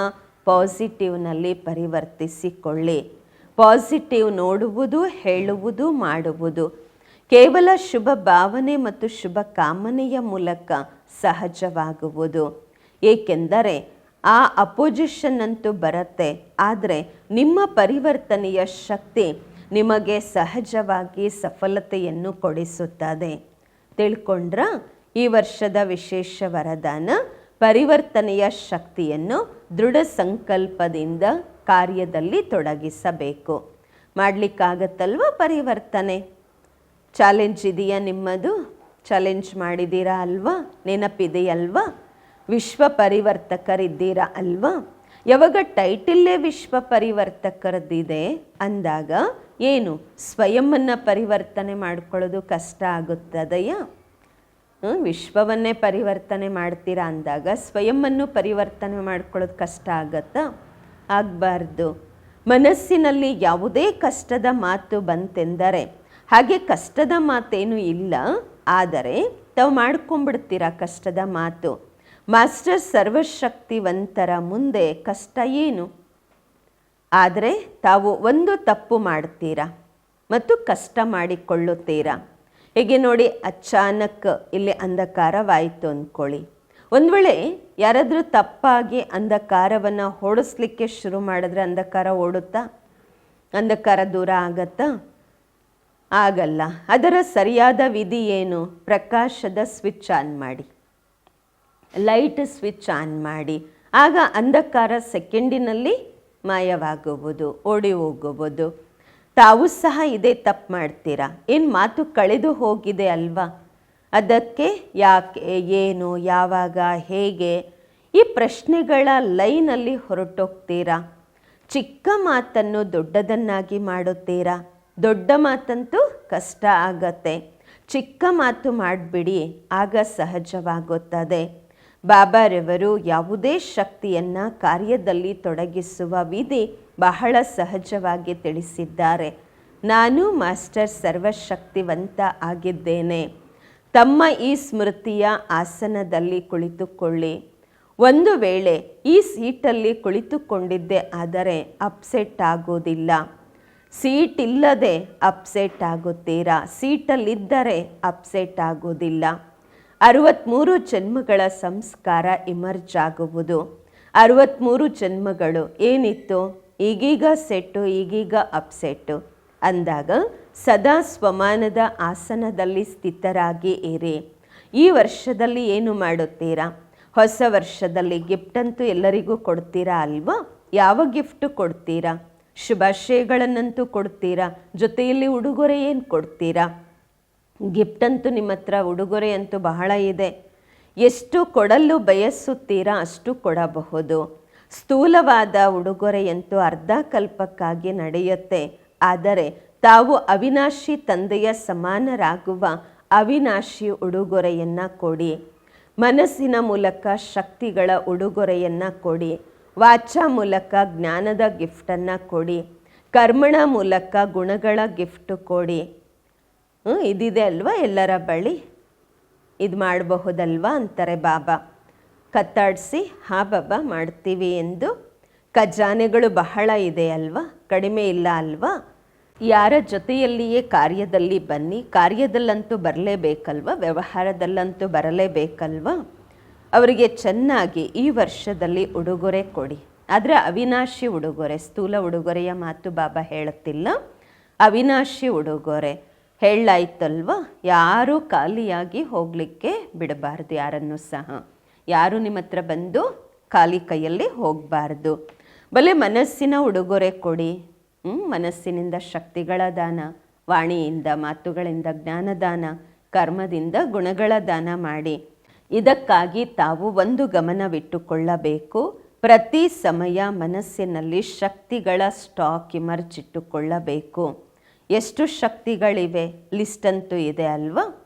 ಪಾಸಿಟಿವ್ನಲ್ಲಿ ಪರಿವರ್ತಿಸಿಕೊಳ್ಳಿ. ಪಾಸಿಟಿವ್ ನೋಡುವುದು, ಹೇಳುವುದು, ಮಾಡುವುದು. ಕೇವಲ ಶುಭ ಭಾವನೆ ಮತ್ತು ಶುಭ ಕಾಮನೆಯ ಮೂಲಕ ಸಹಜವಾಗುವುದು. ಏಕೆಂದರೆ ಆ ಅಪೋಸಿಷನ್ ಅಂತೂ ಬರುತ್ತೆ, ಆದರೆ ನಿಮ್ಮ ಪರಿವರ್ತನೆಯ ಶಕ್ತಿ ನಿಮಗೆ ಸಹಜವಾಗಿ ಸಫಲತೆಯನ್ನು ಕೊಡಿಸುತ್ತದೆ. ತಿಳ್ಕೊಂಡ್ರ? ಈ ವರ್ಷದ ವಿಶೇಷ ವರದಾನ ಪರಿವರ್ತನೆಯ ಶಕ್ತಿಯನ್ನು ದೃಢ ಸಂಕಲ್ಪದಿಂದ ಕಾರ್ಯದಲ್ಲಿ ತೊಡಗಿಸಬೇಕು. ಮಾಡಲಿಕ್ಕಾಗತ್ತಲ್ವ ಪರಿವರ್ತನೆ? ಚಾಲೆಂಜ್ ಇದೆಯಾ ನಿಮ್ಮದು? ಚಾಲೆಂಜ್ ಮಾಡಿದ್ದೀರಾ ಅಲ್ವಾ? ನೆನಪಿದೆಯಲ್ವಾ? ವಿಶ್ವ ಪರಿವರ್ತಕರಿದ್ದೀರಾ ಅಲ್ವಾ? ಯಾವಾಗ ಟೈಟಿಲ್ಲೇ ವಿಶ್ವ ಪರಿವರ್ತಕರದ್ದಿದೆ ಅಂದಾಗ ಏನು? ಸ್ವಯಂವನ್ನು ಪರಿವರ್ತನೆ ಮಾಡ್ಕೊಳ್ಳೋದು ಕಷ್ಟ ಆಗುತ್ತದೆಯಾ? ವಿಶ್ವವನ್ನೇ ಪರಿವರ್ತನೆ ಮಾಡ್ತೀರಾ ಅಂದಾಗ ಸ್ವಯಂವನ್ನು ಪರಿವರ್ತನೆ ಮಾಡ್ಕೊಳ್ಳೋದು ಕಷ್ಟ ಆಗತ್ತಾ? ಆಗಬಾರ್ದು. ಮನಸ್ಸಿನಲ್ಲಿ ಯಾವುದೇ ಕಷ್ಟದ ಮಾತು ಬಂತೆಂದರೆ, ಹಾಗೆ ಕಷ್ಟದ ಮಾತೇನು ಇಲ್ಲ, ಆದರೆ ತಾವು ಮಾಡ್ಕೊಂಡ್ಬಿಡ್ತೀರಾ ಕಷ್ಟದ ಮಾತು? ಮಾಸ್ಟರ್ ಸರ್ವಶಕ್ತಿವಂತರ ಮುಂದೆ ಕಷ್ಟ ಏನು? ಆದರೆ ತಾವು ಒಂದು ತಪ್ಪು ಮಾಡ್ತೀರಾ ಮತ್ತು ಕಷ್ಟ ಮಾಡಿಕೊಳ್ಳುತ್ತೀರಾ? ಹೀಗೆ ನೋಡಿ ಅಚಾನಕ್ ಇಲ್ಲಿ ಅಂಧಕಾರವಾಯಿತು ಅಂದ್ಕೊಳ್ಳಿ. ಒಂದು ವೇಳೆ ಯಾರಾದರೂ ತಪ್ಪಾಗಿ ಅಂಧಕಾರವನ್ನು ಓಡಿಸ್ಲಿಕ್ಕೆ ಶುರು ಮಾಡಿದ್ರೆ ಅಂಧಕಾರ ಓಡುತ್ತಾ? ಅಂಧಕಾರ ದೂರ ಆಗತ್ತಾ? ಆಗಲ್ಲ. ಅದರ ಸರಿಯಾದ ವಿಧಿ ಏನು? ಪ್ರಕಾಶದ ಸ್ವಿಚ್ ಆನ್ ಮಾಡಿ. ಲೈಟ್ ಸ್ವಿಚ್ ಆನ್ ಮಾಡಿ. ಆಗ ಅಂಧಕಾರ ಸೆಕೆಂಡಿನಲ್ಲಿ ಮಾಯವಾಗುವುದು, ಓಡಿ ಹೋಗುವುದು. ತಾವು ಸಹ ಇದೇ ತಪ್ಪು ಮಾಡ್ತೀರಾ? ಏನು ಮಾತು ಕಳೆದು ಹೋಗಿದೆ ಅಲ್ವಾ? ಅದಕ್ಕೆ ಯಾಕೆ, ಏನು, ಯಾವಾಗ, ಹೇಗೆ ಈ ಪ್ರಶ್ನೆಗಳ ಲೈನಲ್ಲಿ ಹೊರಟೋಗ್ತೀರಾ? ಚಿಕ್ಕ ಮಾತನ್ನು ದೊಡ್ಡದನ್ನಾಗಿ ಮಾಡುತ್ತೀರಾ? ದೊಡ್ಡ ಮಾತಂತೂ ಕಷ್ಟ ಆಗತ್ತೆ. ಚಿಕ್ಕ ಮಾತು ಮಾಡಿಬಿಡಿ, ಆಗ ಸಹಜವಾಗುತ್ತದೆ. ಬಾಬಾರವರು ಯಾವುದೇ ಶಕ್ತಿಯನ್ನು ಕಾರ್ಯದಲ್ಲಿ ತೊಡಗಿಸುವ ವಿಧಿ ಬಹಳ ಸಹಜವಾಗಿ ತಿಳಿಸಿದ್ದಾರೆ. ನಾನು ಮಾಸ್ಟರ್ ಸರ್ವಶಕ್ತಿವಂತ ಆಗಿದ್ದೇನೆ. ತಮ್ಮ ಈ ಸ್ಮೃತಿಯ ಆಸನದಲ್ಲಿ ಕುಳಿತುಕೊಳ್ಳಿ. ಒಂದು ವೇಳೆ ಈ ಸೀಟಲ್ಲಿ ಕುಳಿತುಕೊಂಡಿದ್ದೆ ಆದರೆ ಅಪ್ಸೆಟ್ ಆಗೋದಿಲ್ಲ ಸೀಟ್ ಇಲ್ಲದೆ ಅಪ್ಸೆಟ್ ಆಗುತ್ತೀರಾ? ಸೀಟಲ್ಲಿದ್ದರೆ ಅಪ್ಸೆಟ್ ಆಗೋದಿಲ್ಲ ಅರವತ್ತ್ಮೂರು ಜನ್ಮಗಳ ಸಂಸ್ಕಾರ ಇಮರ್ಜ್ ಆಗುವುದು. ಅರವತ್ತ್ಮೂರು ಜನ್ಮಗಳು ಏನಿತ್ತು? ಈಗೀಗ ಸೆಟ್ಟು, ಈಗೀಗ ಅಪ್ಸೆಟ್ಟು ಅಂದಾಗ ಸದಾ ಸ್ವಮಾನದ ಆಸನದಲ್ಲಿ ಸ್ಥಿತರಾಗಿ ಇರಿ. ಈ ವರ್ಷದಲ್ಲಿ ಏನು ಮಾಡುತ್ತೀರಾ? ಹೊಸ ವರ್ಷದಲ್ಲಿ ಗಿಫ್ಟ್ ಅಂತೂ ಎಲ್ಲರಿಗೂ ಕೊಡ್ತೀರಾ ಅಲ್ವಾ? ಯಾವ ಗಿಫ್ಟ್ ಕೊಡ್ತೀರಾ? ಶುಭಾಶಯಗಳನ್ನಂತೂ ಕೊಡ್ತೀರಾ? ಜೊತೆಯಲ್ಲಿ ಉಡುಗೊರೆ ಏನು ಕೊಡ್ತೀರಾ? ಗಿಫ್ಟ್ ಅಂತೂ ನಿಮ್ಮ ಹತ್ರ ಉಡುಗೊರೆ ಅಂತೂ ಬಹಳ ಇದೆ. ಎಷ್ಟು ಕೊಡಲು ಬಯಸುತ್ತೀರಾ ಅಷ್ಟು ಕೊಡಬಹುದು. ಸ್ಥೂಲವಾದ ಉಡುಗೊರೆಯಂತೂ ಅರ್ಧಕಲ್ಪಕ್ಕಾಗಿ ನಡೆಯುತ್ತೆ. ಆದರೆ ತಾವು ಅವಿನಾಶಿ ತಂದೆಯ ಸಮಾನರಾಗುವ ಅವಿನಾಶಿ ಉಡುಗೊರೆಯನ್ನು ಕೊಡಿ. ಮನಸ್ಸಿನ ಮೂಲಕ ಶಕ್ತಿಗಳ ಉಡುಗೊರೆಯನ್ನು ಕೊಡಿ. ವಾಚ ಮೂಲಕ ಜ್ಞಾನದ ಗಿಫ್ಟನ್ನು ಕೊಡಿ. ಕರ್ಮಣ ಮೂಲಕ ಗುಣಗಳ ಗಿಫ್ಟ್ ಕೊಡಿ. ಇದಿದೆ ಅಲ್ವಾ ಎಲ್ಲರ ಬಳಿ? ಇದು ಮಾಡಬಹುದಲ್ವಾ ಅಂತಾರೆ ಬಾಬಾ. ಕತ್ತಾಡಿಸಿ ಹಾಬಬ್ಬ ಬಾಬಾ ಮಾಡ್ತೀವಿ ಎಂದು ಖಜಾನೆಗಳು ಬಹಳ ಇದೆ ಅಲ್ವಾ? ಕಡಿಮೆ ಇಲ್ಲ ಅಲ್ವಾ? ಯಾರ ಜೊತೆಯಲ್ಲಿಯೇ ಕಾರ್ಯದಲ್ಲಿ ಬನ್ನಿ, ಕಾರ್ಯದಲ್ಲಂತೂ ಬರಲೇಬೇಕಲ್ವ? ವ್ಯವಹಾರದಲ್ಲಂತೂ ಬರಲೇಬೇಕಲ್ವ? ಅವರಿಗೆ ಚೆನ್ನಾಗಿ ಈ ವರ್ಷದಲ್ಲಿ ಉಡುಗೊರೆ ಕೊಡಿ. ಆದರೆ ಅವಿನಾಶಿ ಉಡುಗೊರೆ, ಸ್ಥೂಲ ಉಡುಗೊರೆಯ ಮಾತು ಬಾಬಾ ಹೇಳುತ್ತಿಲ್ಲ. ಅವಿನಾಶಿ ಉಡುಗೊರೆ ಹೇಳಾಯ್ತಲ್ವ ಯಾರೂ ಖಾಲಿಯಾಗಿ ಹೋಗಲಿಕ್ಕೆ ಬಿಡಬಾರ್ದು, ಯಾರನ್ನು ಸಹ. ಯಾರು ನಿಮ್ಮ ಹತ್ರ ಬಂದು ಖಾಲಿ ಕೈಯಲ್ಲಿ ಹೋಗಬಾರ್ದು. ಬಲೆ ಮನಸ್ಸಿನ ಉಡುಗೊರೆ ಕೊಡಿ. ಮನಸ್ಸಿನಿಂದ ಶಕ್ತಿಗಳ ದಾನ, ವಾಣಿಯಿಂದ, ಮಾತುಗಳಿಂದ ಜ್ಞಾನದಾನ ಕರ್ಮದಿಂದ ಗುಣಗಳ ದಾನ ಮಾಡಿ. ಇದಕ್ಕಾಗಿ ತಾವು ಒಂದು ಗಮನವಿಟ್ಟುಕೊಳ್ಳಬೇಕು. ಪ್ರತಿ ಸಮಯ ಮನಸ್ಸಿನಲ್ಲಿ ಶಕ್ತಿಗಳ ಸ್ಟಾಕ್ ಇಮರ್ಚಿಟ್ಟುಕೊಳ್ಳಬೇಕು ಎಷ್ಟು ಶಕ್ತಿಗಳಿವೆ? ಲಿಸ್ಟ್ ಅಂತೂ ಇದೆ ಅಲ್ವಾ?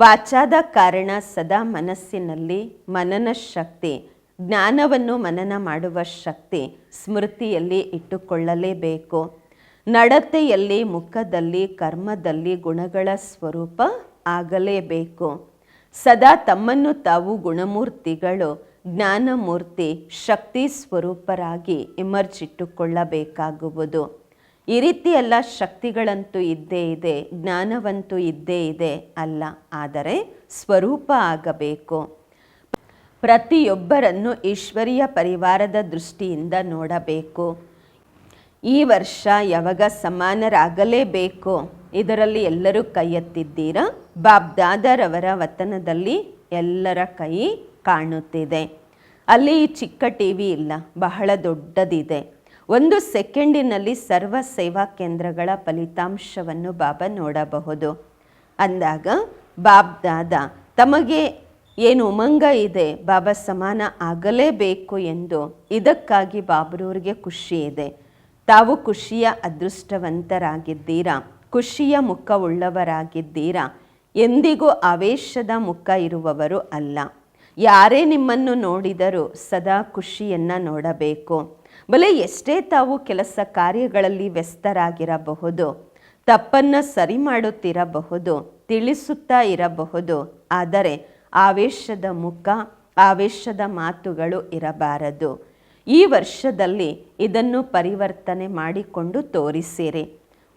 ವಾಚಾದ ಕಾರಣ ಸದಾ ಮನಸ್ಸಿನಲ್ಲಿ ಮನನ ಶಕ್ತಿ, ಜ್ಞಾನವನ್ನು ಮನನ ಮಾಡುವ ಶಕ್ತಿ ಸ್ಮೃತಿಯಲ್ಲಿ ಇಟ್ಟುಕೊಳ್ಳಲೇಬೇಕು. ನಡತೆಯಲ್ಲಿ, ಮುಖದಲ್ಲಿ, ಕರ್ಮದಲ್ಲಿ ಗುಣಗಳ ಸ್ವರೂಪ ಆಗಲೇಬೇಕು. ಸದಾ ತಮ್ಮನ್ನು ತಾವು ಗುಣಮೂರ್ತಿಗಳು, ಜ್ಞಾನಮೂರ್ತಿ, ಶಕ್ತಿ ಸ್ವರೂಪರಾಗಿ ಇಮರ್ಜಿಟ್ಟುಕೊಳ್ಳಬೇಕಾಗುವುದು ಈ ರೀತಿ ಎಲ್ಲ ಶಕ್ತಿಗಳಂತೂ ಇದ್ದೇ ಇದೆ, ಜ್ಞಾನವಂತೂ ಇದ್ದೇ ಇದೆ ಅಲ್ಲ. ಆದರೆ ಸ್ವರೂಪ ಆಗಬೇಕು. ಪ್ರತಿಯೊಬ್ಬರನ್ನು ಈಶ್ವರೀಯ ಪರಿವಾರದ ದೃಷ್ಟಿಯಿಂದ ನೋಡಬೇಕು. ಈ ವರ್ಷ ಯಾವಾಗ ಸಮಾನರಾಗಲೇಬೇಕು? ಇದರಲ್ಲಿ ಎಲ್ಲರೂ ಕೈ ಎತ್ತಿದ್ದೀರಾ? ಬಾಬ್ದಾದರವರ ವತನದಲ್ಲಿ ಎಲ್ಲರ ಕೈ ಕಾಣುತ್ತಿದೆ. ಅಲ್ಲಿ ಚಿಕ್ಕ ಟಿ ವಿ ಇಲ್ಲ, ಬಹಳ ದೊಡ್ಡದಿದೆ. ಒಂದು ಸೆಕೆಂಡಿನಲ್ಲಿ ಸರ್ವ ಸೇವಾ ಕೇಂದ್ರಗಳ ಫಲಿತಾಂಶವನ್ನು ಬಾಬಾ ನೋಡಬಹುದು. ಅಂದಾಗ ಬಾಬ್ ದಾದ, ತಮಗೆ ಏನು ಉಮಂಗ ಇದೆ? ಬಾಬಾ ಸಮಾನ ಆಗಲೇಬೇಕು ಎಂದು. ಇದಕ್ಕಾಗಿ ಬಾಬ್ರೂರಿಗೆ ಖುಷಿ ಇದೆ. ತಾವು ಖುಷಿಯ ಅದೃಷ್ಟವಂತರಾಗಿದ್ದೀರಾ? ಖುಷಿಯ ಮುಖವುಳ್ಳವರಾಗಿದ್ದೀರಾ? ಎಂದಿಗೂ ಆವೇಶದ ಮುಖ ಇರುವವರು ಅಲ್ಲ. ಯಾರೇ ನಿಮ್ಮನ್ನು ನೋಡಿದರೂ ಸದಾ ಖುಷಿಯನ್ನು ನೋಡಬೇಕು. ಬಲೆ ಎಷ್ಟೇ ತಾವು ಕೆಲಸ ಕಾರ್ಯಗಳಲ್ಲಿ ವ್ಯಸ್ತರಾಗಿರಬಹುದು, ತಪ್ಪನ್ನು ಸರಿ ಮಾಡುತ್ತಿರಬಹುದು, ತಿಳಿಸುತ್ತಾ ಇರಬಹುದು, ಆದರೆ ಆವೇಶದ ಮುಖ, ಆವೇಶದ ಮಾತುಗಳು ಇರಬಾರದು. ಈ ವರ್ಷದಲ್ಲಿ ಇದನ್ನು ಪರಿವರ್ತನೆ ಮಾಡಿಕೊಂಡು ತೋರಿಸಿರಿ.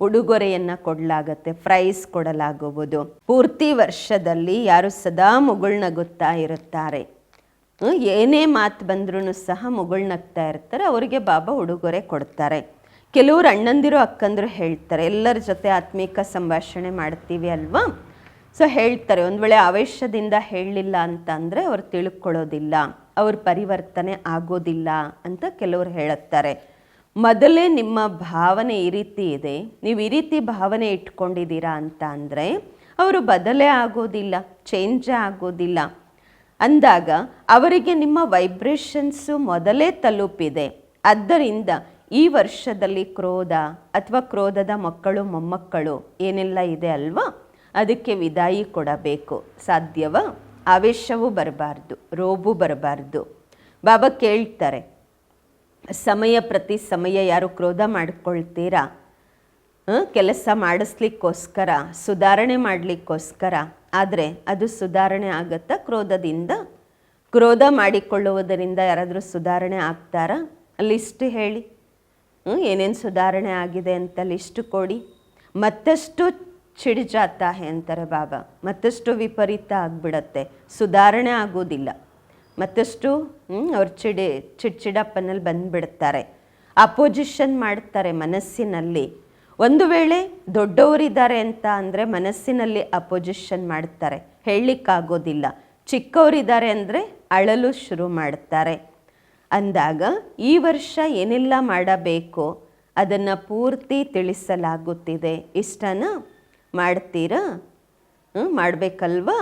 ಉಡುಗೊರೆಯನ್ನು ಕೊಡಲಾಗತ್ತೆ, ಪ್ರೈಸ್ ಕೊಡಲಾಗುವುದು. ಪೂರ್ತಿ ವರ್ಷದಲ್ಲಿ ಯಾರು ಸದಾ ಮುಗುಳ್ನಗುತ್ತಾ ಇರುತ್ತಾರೆ. ಏನೇ ಮಾತು ಬಂದ್ರೂ ಸಹ ಮುಗುಳ್ನಗ್ತಾ ಇರ್ತಾರೆ, ಅವರಿಗೆ ಬಾಬಾ ಉಡುಗೊರೆ ಕೊಡ್ತಾರೆ. ಕೆಲವರು ಅಣ್ಣಂದಿರು ಅಕ್ಕಂದಿರು ಹೇಳ್ತಾರೆ, ಎಲ್ಲರ ಜೊತೆ ಆತ್ಮೀಕ ಸಂಭಾಷಣೆ ಮಾಡ್ತೀವಿ ಅಲ್ವಾ? ಸೊ ಹೇಳ್ತಾರೆ, ಒಂದು ವೇಳೆ ಆವೇಶದಿಂದ ಹೇಳಲಿಲ್ಲ ಅಂತ ಅಂದರೆ ಅವ್ರು ತಿಳ್ಕೊಳ್ಳೋದಿಲ್ಲ, ಅವ್ರ ಪರಿವರ್ತನೆ ಆಗೋದಿಲ್ಲ ಅಂತ ಕೆಲವರು ಹೇಳುತ್ತಾರೆ. ಮೊದಲೇ ನಿಮ್ಮ ಭಾವನೆ ಈ ರೀತಿ ಇದೆ, ನೀವು ಈ ರೀತಿ ಭಾವನೆ ಇಟ್ಕೊಂಡಿದ್ದೀರಾ ಅಂತ ಅಂದರೆ, ಅವರು ಬದಲೇ ಆಗೋದಿಲ್ಲ ಚೇಂಜೇ ಆಗೋದಿಲ್ಲ. ಅಂದಾಗ ಅವರಿಗೆ ನಿಮ್ಮ ವೈಬ್ರೇಷನ್ಸು ಮೊದಲೇ ತಲುಪಿದೆ. ಆದ್ದರಿಂದ ಈ ವರ್ಷದಲ್ಲಿ ಕ್ರೋಧ ಅಥವಾ ಕ್ರೋಧದ ಮಕ್ಕಳು, ಮೊಮ್ಮಕ್ಕಳು ಏನೆಲ್ಲ ಇದೆ ಅಲ್ವಾ? ಅದಕ್ಕೆ ವಿದಾಯಿ ಕೊಡಬೇಕು. ಸಾಧ್ಯವ? ಆವೇಶವೂ ಬರಬಾರ್ದು ರೋಬು ಬರಬಾರ್ದು. ಬಾಬಾ ಕೇಳ್ತಾರೆ, ಸಮಯ ಪ್ರತಿ ಸಮಯ ಯಾರು ಕ್ರೋಧ ಮಾಡ್ಕೊಳ್ತೀರಾ? ಕೆಲಸ ಮಾಡಿಸ್ಲಿಕ್ಕೋಸ್ಕರ, ಸುಧಾರಣೆ ಮಾಡಲಿಕ್ಕೋಸ್ಕರ ಆದರೆ ಅದು ಸುಧಾರಣೆ ಆಗತ್ತಾ? ಕ್ರೋಧದಿಂದ? ಕ್ರೋಧ ಮಾಡಿಕೊಳ್ಳುವುದರಿಂದ ಯಾರಾದರೂ ಸುಧಾರಣೆ ಆಗ್ತಾರಾ? ಲಿಸ್ಟ್ ಹೇಳಿ. ಏನೇನು ಸುಧಾರಣೆ ಆಗಿದೆ ಅಂತ ಲಿಸ್ಟ್ ಕೊಡಿ. ಮತ್ತಷ್ಟು ಚಿಡಿಜಾತ ಹೇ ಅಂತಾರೆ ಬಾಬಾ. ಮತ್ತಷ್ಟು ವಿಪರೀತ ಆಗಿಬಿಡತ್ತೆ. ಸುಧಾರಣೆ ಆಗೋದಿಲ್ಲ ಮತ್ತಷ್ಟು ಅವ್ರು ಚಿಡಿ ಚಿಡ್ಚಿಡಪ್ಪನಲ್ಲಿ ಬಂದುಬಿಡ್ತಾರೆ. ಅಪೋಸಿಷನ್ ಮಾಡ್ತಾರೆ ಮನಸ್ಸಿನಲ್ಲಿ. ಒಂದು ವೇಳೆ ದೊಡ್ಡವರಿದ್ದಾರೆ ಅಂತ ಅಂದರೆ ಮನಸ್ಸಿನಲ್ಲಿ ಅಪೋಸಿಷನ್ ಮಾಡ್ತಾರೆ. ಹೇಳಲಿಕ್ಕಾಗೋದಿಲ್ಲ. ಚಿಕ್ಕವರಿದ್ದಾರೆ ಅಂದರೆ ಅಳಲು ಶುರು ಮಾಡ್ತಾರೆ. ಅಂದಾಗ ಈ ವರ್ಷ ಏನೆಲ್ಲ ಮಾಡಬೇಕು ಅದನ್ನು ಪೂರ್ತಿ ತಿಳಿಸಲಾಗುತ್ತಿದೆ. ಇಷ್ಟನ ಮಾಡ್ತೀರಾ? ಹ್ಞೂ ಮಾಡಬೇಕಲ್ವಾ?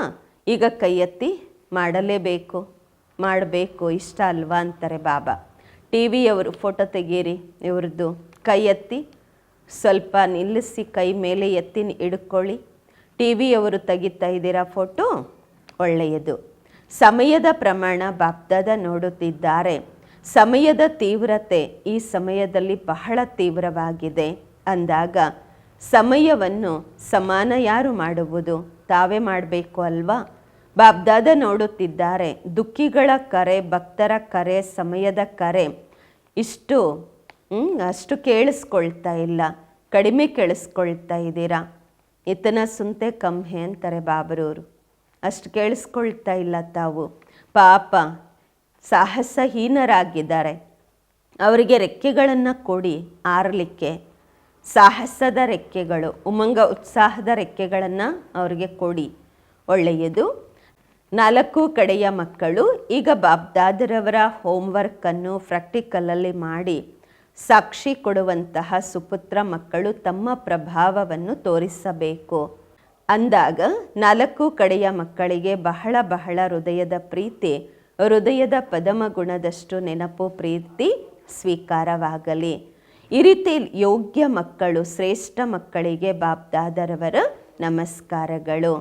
ಈಗ ಕೈ ಎತ್ತಿ ಮಾಡಲೇಬೇಕು. ಮಾಡಬೇಕು, ಇಷ್ಟ ಅಲ್ವಾ ಅಂತಾರೆ ಬಾಬಾ. ಟಿ ವಿಯವರು ಫೋಟೋ ತೆಗೀರಿ, ಇವ್ರದ್ದು ಕೈ ಎತ್ತಿ ಸ್ವಲ್ಪ ನಿಲ್ಲಿಸಿ ಕೈ ಮೇಲೆ ಎತ್ತಿ ಹಿಡ್ಕೊಳ್ಳಿ. ಟಿ ವಿಯವರು ತೆಗಿತಾ ಇದ್ದೀರಾ ಫೋಟೋ? ಒಳ್ಳೆಯದು. ಸಮಯದ ಪ್ರಮಾಣ ಬಾಬ್ದಾದ ನೋಡುತ್ತಿದ್ದಾರೆ. ಸಮಯದ ತೀವ್ರತೆ ಈ ಸಮಯದಲ್ಲಿ ಬಹಳ ತೀವ್ರವಾಗಿದೆ. ಅಂದಾಗ, ಸಮಯವನ್ನು ಸಮಾನ ಯಾರು ಮಾಡುವುದು? ತಾವೇ ಮಾಡಬೇಕು ಅಲ್ವಾ? ಬಾಬ್ದಾದ ನೋಡುತ್ತಿದ್ದಾರೆ. ದುಃಖಿಗಳ ಕರೆ, ಭಕ್ತರ ಕರೆ, ಸಮಯದ ಕರೆ. ಇಷ್ಟು ಅಷ್ಟು ಕೇಳಿಸ್ಕೊಳ್ತಾ ಇಲ್ಲ. ಕಡಿಮೆ ಕೇಳಿಸ್ಕೊಳ್ತಾ ಇದ್ದೀರಾ? ಇತನ ಸುಂತೆ ಕಮ್ಮಿ ಅಂತಾರೆ ಬಾಬರವರು ಅಷ್ಟು ಕೇಳಿಸ್ಕೊಳ್ತಾ ಇಲ್ಲ ತಾವು. ಪಾಪ, ಸಾಹಸಹೀನರಾಗಿದ್ದಾರೆ. ಅವರಿಗೆ ರೆಕ್ಕೆಗಳನ್ನು ಕೊಡಿ, ಆರಲಿಕ್ಕೆ. ಸಾಹಸದ ರೆಕ್ಕೆಗಳು, ಉಮಂಗ ಉತ್ಸಾಹದ ರೆಕ್ಕೆಗಳನ್ನು ಅವರಿಗೆ ಕೊಡಿ. ಒಳ್ಳೆಯದು. ನಾಲ್ಕು ಕಡೆಯ ಮಕ್ಕಳು ಈಗ ಬಾಬ್ದಾದರವರ ಹೋಮ್ವರ್ಕನ್ನು ಪ್ರಾಕ್ಟಿಕಲಲ್ಲಿ ಮಾಡಿ ಸಾಕ್ಷಿ ಕೊಡುವಂತಹ ಸುಪುತ್ರ ಮಕ್ಕಳು ತಮ್ಮ ಪ್ರಭಾವವನ್ನು ತೋರಿಸಬೇಕು. ಅಂದಾಗ ನಾಲ್ಕು ಕಡೆಯ ಮಕ್ಕಳಿಗೆ ಬಹಳ ಬಹಳ ಹೃದಯದ ಪ್ರೀತಿ, ಹೃದಯದ ಪದಮ ಗುಣದಷ್ಟು ನೆನಪು, ಪ್ರೀತಿ ಸ್ವೀಕಾರವಾಗಲಿ. ಈ ರೀತಿ ಯೋಗ್ಯ ಮಕ್ಕಳು, ಶ್ರೇಷ್ಠ ಮಕ್ಕಳಿಗೆ ಬಾಬ್ದಾದರವರ ನಮಸ್ಕಾರಗಳು.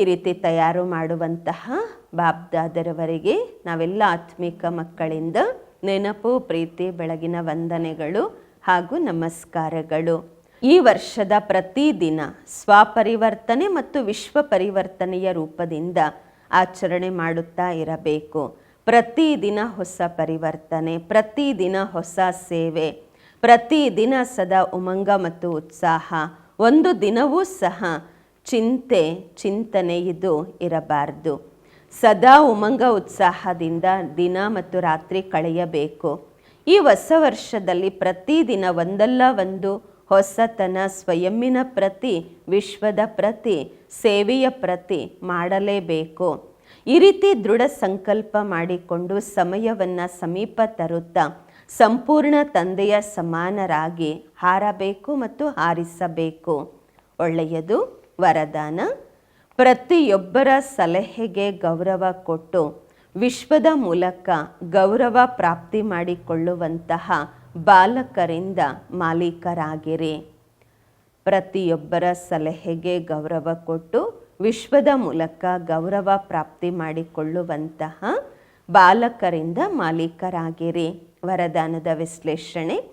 ಈ ರೀತಿ ತಯಾರು ಮಾಡುವಂತಹ ಬಾಬ್ದಾದರವರಿಗೆ ನಾವೆಲ್ಲ ಆತ್ಮಿಕ ಮಕ್ಕಳಿಂದ ನೆನಪು, ಪ್ರೀತಿ, ಬೆಳಗಿನ ವಂದನೆಗಳು ಹಾಗೂ ನಮಸ್ಕಾರಗಳು. ಈ ವರ್ಷದ ಪ್ರತಿದಿನ ಸ್ವಪರಿವರ್ತನೆ ಮತ್ತು ವಿಶ್ವ ಪರಿವರ್ತನೆಯ ರೂಪದಿಂದ ಆಚರಣೆ ಮಾಡುತ್ತಾ ಇರಬೇಕು. ಪ್ರತಿದಿನ ಹೊಸ ಪರಿವರ್ತನೆ ಪ್ರತಿದಿನ ಹೊಸ ಸೇವೆ ಪ್ರತಿದಿನ ಸದಾ ಉಮಂಗ ಮತ್ತು ಉತ್ಸಾಹ. ಒಂದು ದಿನವೂ ಸಹ ಚಿಂತೆ, ಚಿಂತನೆ ಇದು ಇರಬಾರ್ದು. ಸದಾ ಉಮಂಗ ಉತ್ಸಾಹದಿಂದ ದಿನ ಮತ್ತು ರಾತ್ರಿ ಕಳೆಯಬೇಕು. ಈ ಹೊಸ ವರ್ಷದಲ್ಲಿ ಪ್ರತಿದಿನ ಒಂದಲ್ಲ ಒಂದು ಹೊಸತನ ಸ್ವಯಮ್ಮಿನ ಪ್ರತಿ, ವಿಶ್ವದ ಪ್ರತಿ, ಸೇವೆಯ ಪ್ರತಿ ಮಾಡಲೇಬೇಕು. ಈ ರೀತಿ ದೃಢ ಸಂಕಲ್ಪ ಮಾಡಿಕೊಂಡು ಸಮಯವನ್ನು ಸಮೀಪ ತರುತ್ತಾ ಸಂಪೂರ್ಣ ತಂದೆಯ ಸಮಾನರಾಗಿ ಹಾರಬೇಕು ಮತ್ತು ಹಾರಿಸಬೇಕು. ಒಳ್ಳೆಯದು ವರದಾನ. ಪ್ರತಿಯೊಬ್ಬರ ಸಲಹೆಗೆ ಗೌರವ ಕೊಟ್ಟು ವಿಶ್ವದ ಮೂಲಕ ಗೌರವ ಪ್ರಾಪ್ತಿ ಮಾಡಿಕೊಳ್ಳುವಂತಹ ಬಾಲಕರಿಂದ ಮಾಲೀಕರಾಗಿರಿ. ಪ್ರತಿಯೊಬ್ಬರ ಸಲಹೆಗೆ ಗೌರವ ಕೊಟ್ಟು ವಿಶ್ವದ ಮೂಲಕ ಗೌರವ ಪ್ರಾಪ್ತಿ ಮಾಡಿಕೊಳ್ಳುವಂತಹ ಬಾಲಕರಿಂದ ಮಾಲೀಕರಾಗಿರಿ. ವರದಾನದ ವಿಶ್ಲೇಷಣೆ,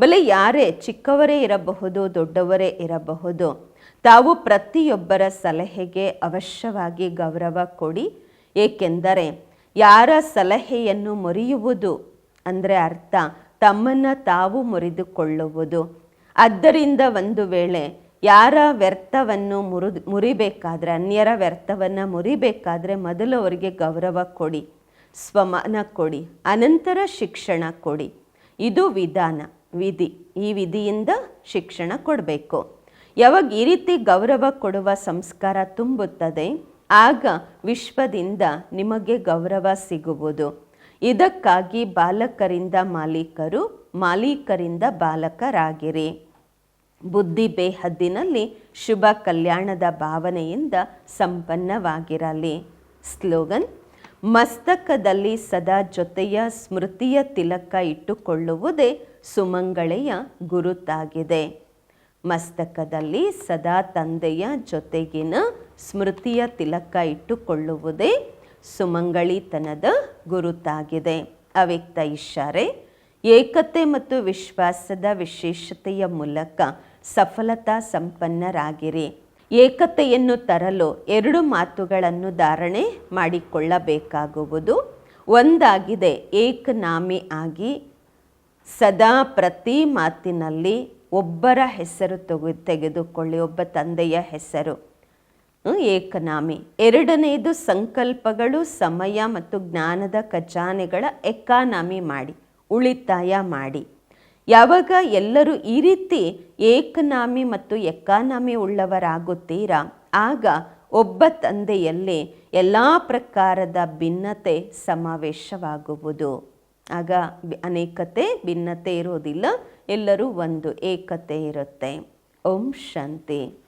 ಬಲೆ ಯಾರೇ ಚಿಕ್ಕವರೇ ಇರಬಹುದು, ದೊಡ್ಡವರೇ ಇರಬಹುದು ತಾವು ಪ್ರತಿಯೊಬ್ಬರ ಸಲಹೆಗೆ ಅವಶ್ಯವಾಗಿ ಗೌರವ ಕೊಡಿ. ಏಕೆಂದರೆ ಯಾರ ಸಲಹೆಯನ್ನು ಮುರಿಯುವುದು ಅಂದರೆ ಅರ್ಥ ತಮ್ಮನ್ನು ತಾವು ಮುರಿದುಕೊಳ್ಳುವುದು. ಆದ್ದರಿಂದ ಒಂದು ವೇಳೆ ಯಾರ ವ್ಯರ್ಥವನ್ನು ಮುರಿದು ಮುರಿಬೇಕಾದ್ರೆ, ಅನ್ಯರ ವ್ಯರ್ಥವನ್ನು ಮುರಿಬೇಕಾದ್ರೆ ಮೊದಲು ಅವರಿಗೆ ಗೌರವ ಕೊಡಿ. ಸ್ವಮಾನ ಕೊಡಿ. ಅನಂತರ ಶಿಕ್ಷಣ ಕೊಡಿ. ಇದು ವಿಧಾನ, ವಿಧಿ. ಈ ವಿಧಿಯಿಂದ ಶಿಕ್ಷಣ ಕೊಡಬೇಕು. ಯಾವಾಗ ಈ ರೀತಿ ಗೌರವ ಕೊಡುವ ಸಂಸ್ಕಾರ ತುಂಬುತ್ತದೆ, ಆಗ ವಿಶ್ವದಿಂದ ನಿಮಗೆ ಗೌರವ ಸಿಗುವುದು. ಇದಕ್ಕಾಗಿ ಬಾಲಕರಿಂದ ಮಾಲೀಕರು, ಮಾಲೀಕರಿಂದ ಬಾಲಕರಾಗಿರಿ. ಬುದ್ಧಿ ಬೇಹದ್ದಿನಲ್ಲಿ ಶುಭ ಕಲ್ಯಾಣದ ಭಾವನೆಯಿಂದ ಸಂಪನ್ನವಾಗಿರಲಿ. ಸ್ಲೋಗನ್, ಮಸ್ತಕದಲ್ಲಿ ಸದಾ ಜೊತೆಯ ಸ್ಮೃತಿಯ ತಿಲಕ ಇಟ್ಟುಕೊಳ್ಳುವುದೇ ಸುಮಂಗಳೆಯ ಗುರುತಾಗಿದೆ. ಮಸ್ತಕದಲ್ಲಿ ಸದಾ ತಂದೆಯ ಜೊತೆಗಿನ ಸ್ಮೃತಿಯ ತಿಲಕ ಇಟ್ಟುಕೊಳ್ಳುವುದೇ ಸುಮಂಗಳಿತನದ ಗುರುತಾಗಿದೆ. ಅವ್ಯಕ್ತ ಇಶಾರೆ ಏಕತೆ ಮತ್ತು ವಿಶ್ವಾಸದ ವಿಶೇಷತೆಯ ಮೂಲಕ ಸಫಲತಾ ಸಂಪನ್ನರಾಗಿರಿ. ಏಕತೆಯನ್ನು ತರಲು ಎರಡು ಮಾತುಗಳನ್ನು ಧಾರಣೆ ಮಾಡಿಕೊಳ್ಳಬೇಕಾಗುವುದು. ಒಂದಾಗಿದೆ ಏಕನಾಮಿ ಆಗಿ ಸದಾ ಪ್ರತಿ ಮಾತಿನಲ್ಲಿ ಒಬ್ಬರ ಹೆಸರು ತೆಗೆ ತೆಗೆದುಕೊಳ್ಳಿ, ಒಬ್ಬ ತಂದೆಯ ಹೆಸರು. ಏಕನಾಮಿ. ಎರಡನೆಯದು ಸಂಕಲ್ಪಗಳು, ಸಮಯ ಮತ್ತು ಜ್ಞಾನದ ಖಜಾನೆಗಳ ಎಕಾನಾಮಿ ಮಾಡಿ, ಉಳಿತಾಯ ಮಾಡಿ. ಯಾವಾಗ ಎಲ್ಲರೂ ಈ ರೀತಿ ಏಕನಾಮಿ ಮತ್ತು ಎಕಾನಾಮಿ ಉಳ್ಳವರಾಗುತ್ತೀರಾ? ಆಗ ಒಬ್ಬ ತಂದೆಯಲ್ಲಿ ಎಲ್ಲ ಪ್ರಕಾರದ ಭಿನ್ನತೆ ಸಮಾವೇಶವಾಗುವುದು. ಆಗ ಅನೇಕತೆ ಭಿನ್ನತೆ ಇರೋದಿಲ್ಲ. ಎಲ್ಲರೂ ಒಂದು ಏಕತೆ ಇರುತ್ತೆ. ಓಂ ಶಾಂತಿ.